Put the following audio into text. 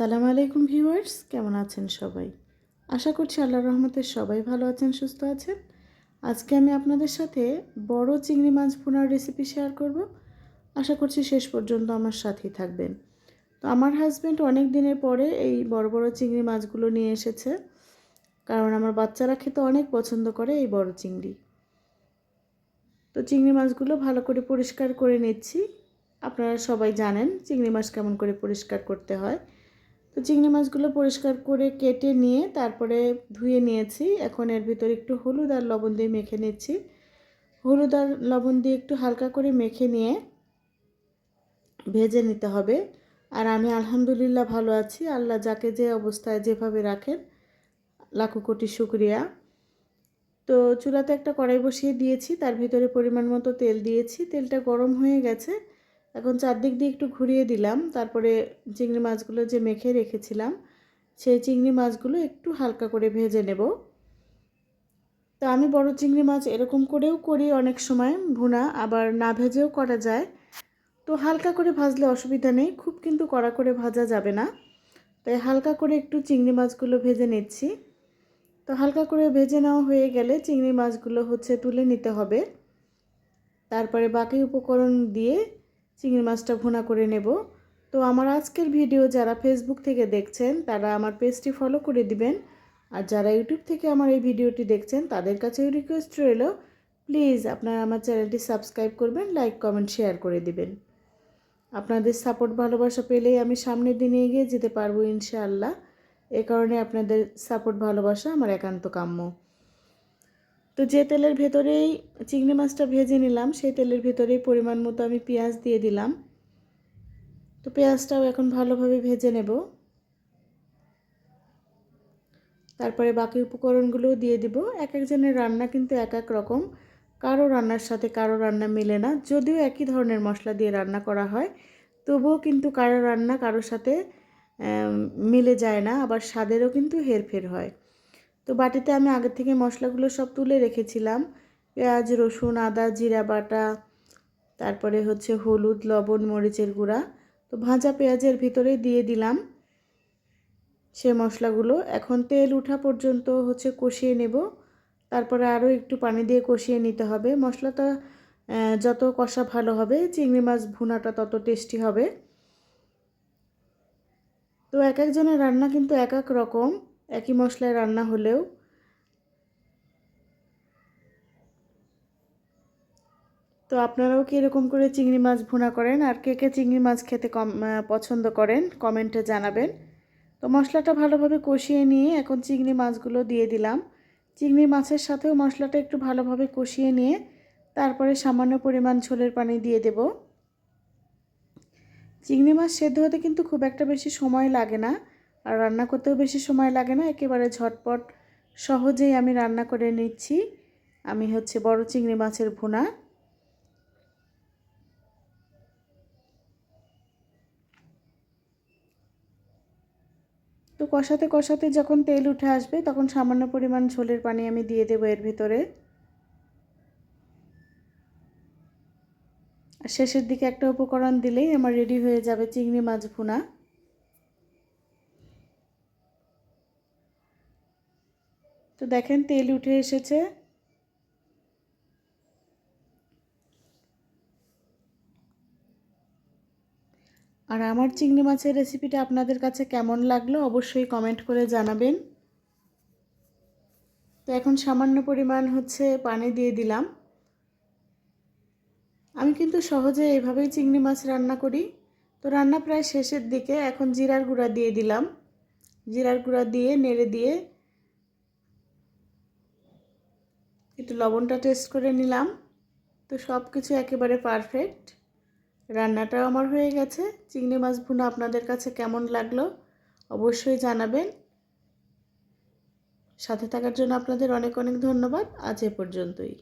আসসালামু আলাইকুম ভিউয়ার্স, কেমন আছেন সবাই? আশা করছি আল্লাহ রহমতের সবাই ভালো আছেন, সুস্থ আছেন। আজকে আমি আপনাদের সাথে বড় চিংড়ি মাছ ভুনার রেসিপি শেয়ার করব। আশা করছি শেষ পর্যন্ত আমার সাথেই থাকবেন। তো আমার হাজব্যান্ড অনেক দিনের পরে এই বড় বড় চিংড়ি মাছগুলো নিয়ে এসেছে, কারণ আমার বাচ্চারা খেতে অনেক পছন্দ করে এই বড় চিংড়ি। তো চিংড়ি মাছগুলো ভালো করে পরিষ্কার করে নিচ্ছি। আপনারা সবাই জানেন চিংড়ি মাছ কেমন করে পরিষ্কার করতে হয়। তো চিংড়ি মাছগুলো পরিষ্কার করে কেটে নিয়ে তারপরে ধুয়ে নিয়েছি। এখন এর ভিতরে একটু হলুদ আর লবণ দিয়ে মেখে নিচ্ছি। হলুদ আর লবণ দিয়ে একটু হালকা করে মেখে নিয়ে ভেজে নিতে হবে। আর আমি আলহামদুলিল্লাহ ভালো আছি। আল্লাহ যাকে যে অবস্থায় যেভাবে রাখেন, লাখো কোটি শুক্রিয়া। তো চুলাতে একটা কড়াই বসিয়ে দিয়েছি। তার ভিতরে পরিমাণ মতো তেল দিয়েছি। তেলটা গরম হয়ে গেছে। এখন চারদিক দিয়ে একটু ঘুরিয়ে দিলাম। তারপরে চিংড়ি মাছগুলো যে মেখে রেখেছিলাম, সেই চিংড়ি মাছগুলো একটু হালকা করে ভেজে নেব। তো আমি বড় চিংড়ি মাছ এরকম করেও করি অনেক সময়, ভুনা আবার না ভেজেও করা যায়। তো হালকা করে ভাজলে অসুবিধা নেই, খুব কিন্তু কড়া করে ভাজা যাবে না। তাই হালকা করে একটু চিংড়ি মাছগুলো ভেজে নিচ্ছি। তো হালকা করে ভেজে নেওয়া হয়ে গেলে চিংড়ি মাছগুলো হচ্ছে তুলে নিতে হবে। তারপরে বাকি উপকরণ দিয়ে চিংড়ি মাছটা ভুনা করে নেব। তো আমার আজকের ভিডিও যারা ফেসবুক থেকে দেখছেন, তারা আমার পেজটি ফলো করে দিবেন। আর যারা ইউটিউব থেকে আমার এই ভিডিওটি দেখছেন, তাদের কাছেও রিকোয়েস্ট রইল প্লিজ আপনারা আমার চ্যানেলটি সাবস্ক্রাইব করবেন লাইক কমেন্ট শেয়ার করে দিবেন। আপনাদের সাপোর্ট ভালোবাসা পেলেই আমি সামনের দিনে এগিয়ে যেতে পারব ইনশাআল্লাহ। এ কারণে আপনাদের সাপোর্ট ভালোবাসা আমার একান্ত কাম্য। তো যে তেলের ভেতরেই চিংড়ি মাছটা ভেজে নিলাম, সেই তেলের ভেতরেই পরিমাণ মতো আমি পেঁয়াজ দিয়ে দিলাম। তো পেঁয়াজটাও এখন ভালোভাবে ভেজে নেব। তারপরে বাকি উপকরণগুলোও দিয়ে দিব। এক একজনের রান্না কিন্তু এক এক রকম। কারও রান্নার সাথে কারও রান্না মেলে না। যদিও একই ধরনের মশলা দিয়ে রান্না করা হয়, তবুও কিন্তু কারও রান্না কারোর সাথে মিলে যায় না। আবার স্বাদেরও কিন্তু হেরফের হয়। তো বাটিতে আমি আগে থেকে মশলাগুলো সব তুলে রেখেছিলাম। পেঁয়াজ, রসুন, আদা, জিরা, বাটা, তারপরে হচ্ছে হলুদ, লবণ, মরিচের গুঁড়া। তো ভাজা পেঁয়াজের ভিতরে দিয়ে দিলাম সে মশলাগুলো। এখন তেল উঠা পর্যন্ত হচ্ছে কষিয়ে নেব। তারপরে আরও একটু পানি দিয়ে কষিয়ে নিতে হবে। মশলাটা যত কষা ভালো হবে, চিংড়ি মাছ ভুনাটা তত টেস্টি হবে। তো এক একজনের রান্না কিন্তু এক এক রকম। একই মশলায় রান্না হলেও তো আপনারাও কি এরকম করে চিংড়ি মাছ ভুনা করেন? আর কে কে চিংড়ি মাছ খেতে কম পছন্দ করেন? কমেন্টে জানাবেন। তো মশলাটা ভালোভাবে কষিয়ে নিয়ে এখন চিংড়ি মাছগুলো দিয়ে দিলাম। চিংড়ি মাছের সাথেও মশলাটা একটু ভালোভাবে কষিয়ে নিয়ে তারপরে সামান্য পরিমাণ ঝোলের পানি দিয়ে দেব। চিংড়ি মাছ সেদ্ধ হতে কিন্তু খুব একটা বেশি সময় লাগে না। আর রান্না করতেও বেশি সময় লাগে না, একেবারে ঝটপট। সহজেই আমি রান্না করে নিচ্ছি। আমি হচ্ছে বড় চিংড়ি মাছের ভুনা। তো কষাতে কষাতে যখন তেল উঠে আসবে, তখন সামান্য পরিমাণ ঝোলের পানি আমি দিয়ে দেবো এর ভিতরে। আর শেষের দিকে একটা উপকরণ দিলেই আমার রেডি হয়ে যাবে চিংড়ি মাছ ভুনা। তো দেখেন তেল উঠে এসেছে। আর আমার চিংড়ি মাছের রেসিপিটা আপনাদের কাছে কেমন লাগল অবশ্যই কমেন্ট করে জানাবেন। তো এখন সামান্য পরিমাণ হচ্ছে পানি দিয়ে দিলাম। আমি কিন্তু সহজে এভাবেই চিংড়ি মাছ রান্না করি। তো রান্না প্রায় শেষের দিকে এখন জিরার গুঁড়া দিয়ে দিলাম। জিরার গুঁড়া দিয়ে নেড়ে দিয়ে একটু লবণটা টেস্ট করে নিলাম। তো সব কিছু একেবারে পারফেক্ট রান্নাটাও আমার হয়ে গেছে। চিংড়ি মাছ ভুনা আপনাদের কাছে কেমন লাগল অবশ্যই জানাবেন। সাথে থাকার জন্য আপনাদের অনেক অনেক ধন্যবাদ। আজ এ পর্যন্তই।